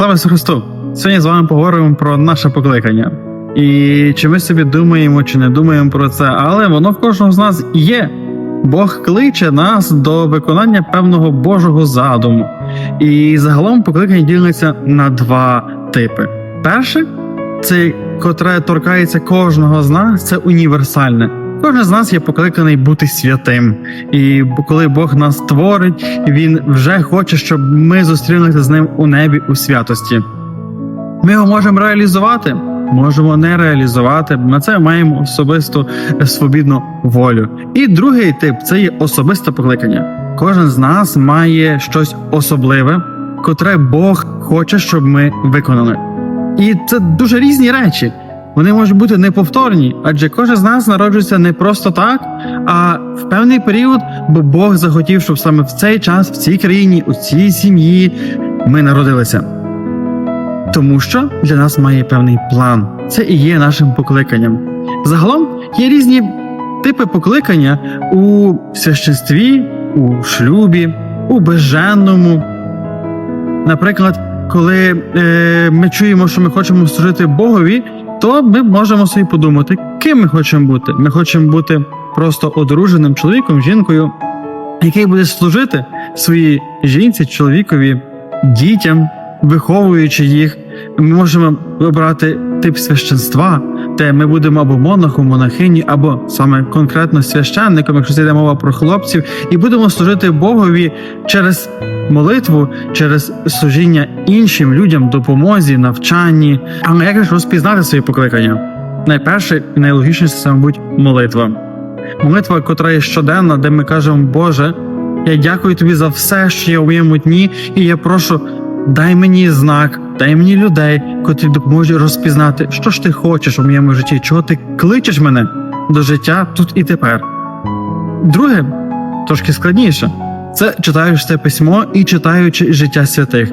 Слава Ісусу Христу! Сьогодні з вами поговоримо про наше покликання. І чи ми собі думаємо, чи не думаємо про це, але воно в кожного з нас є. Бог кличе нас до виконання певного Божого задуму. І загалом покликання діляться на два типи. Перше це котре торкається кожного з нас, це універсальне. Кожен з нас є покликаний бути святим. І коли Бог нас творить, він вже хоче, щоб ми зустрілися з ним у небі у святості. Ми його можемо реалізувати, можемо не реалізувати. На це маємо особисту е, свобідну волю. І другий тип це є особисте покликання. Кожен з нас має щось особливе, котре Бог хоче, щоб ми виконали. І це дуже різні речі. Вони можуть бути неповторні, адже кожен з нас народжується не просто так, а в певний період, бо Бог захотів, щоб саме в цей час, в цій країні, у цій сім'ї ми народилися. Тому що для нас має певний план. Це і є нашим покликанням. Загалом є різні типи покликання у священстві, у шлюбі, у безженному. Наприклад, коли е, ми чуємо, що ми хочемо служити Богові, то ми можемо собі подумати, ким ми хочемо бути. Ми хочемо бути просто одруженим чоловіком, жінкою, який буде служити своїй жінці, чоловікові, дітям, виховуючи їх. Ми можемо вибрати тип священства, де ми будемо або монахом, монахині, або саме конкретно священником, якщо це йде мова про хлопців, і будемо служити Богові через молитву, через служіння іншим людям, допомозі, навчанні. Але як ж розпізнати своє покликання? Найперше і найлогічніше це, мабуть, молитва. Молитва, котра є щоденна, де ми кажемо, Боже, я дякую тобі за все, що є у моєму дні, і я прошу, дай мені знак, дай мені людей, котрі допоможуть розпізнати, що ж ти хочеш у моєму житті, чого ти кличеш мене до життя тут і тепер. Друге, трошки складніше, це читаючи це письмо і читаючи життя святих.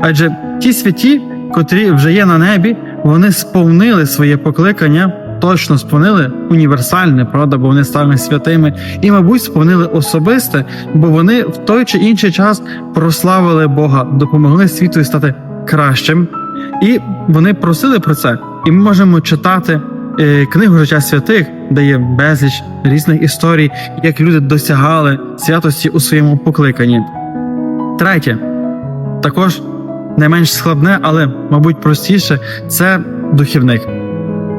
Адже ті святі, котрі вже є на небі, вони сповнили своє покликання, точно сповнили універсальне, правда, бо вони стали святими, і, мабуть, сповнили особисте, бо вони в той чи інший час прославили Бога, допомогли світу стати кращим. І вони просили про це. І ми можемо читати е, книгу життя святих, де є безліч різних історій, як люди досягали святості у своєму покликанні. Третє, також не менш складне, але, мабуть, простіше це духівник.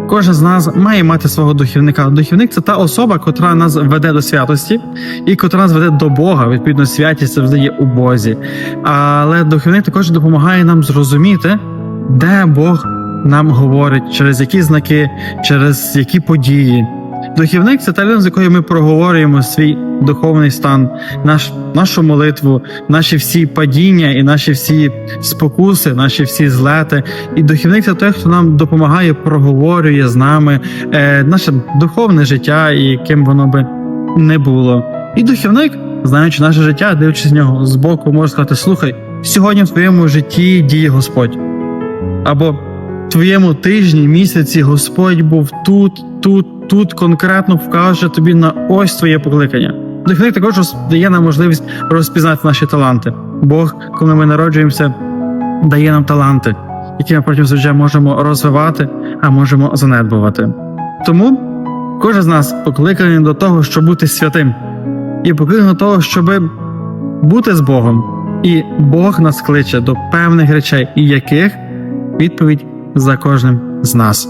Кожен з нас має мати свого духівника. Духівник це та особа, котра нас веде до святості, і котра нас веде до Бога. Відповідно, святість завжди є у Бозі. Але духівник також допомагає нам зрозуміти, де Бог нам говорить, через які знаки, через які події. Духівник це та людина, з якою ми проговорюємо свій духовний стан, наш, нашу молитву, наші всі падіння і наші всі спокуси, наші всі злети. І духівник це той, хто нам допомагає, проговорює з нами е, наше духовне життя, і яким воно би не було. І духівник, знаючи наше життя, дивлячись з нього збоку, може сказати: слухай, сьогодні в твоєму житті діє Господь. Або в твоєму тижні, місяці Господь був тут, тут, тут конкретно вкаже тобі на ось твоє покликання. Духовник також дає нам можливість розпізнати наші таланти. Бог, коли ми народжуємося, дає нам таланти, які ми протягом життя можемо розвивати, а можемо занедбувати. Тому кожен з нас покликаний до того, щоб бути святим, і покликаний до того, щоб бути з Богом. І Бог нас кличе до певних речей, і яких відповідь за кожним з нас.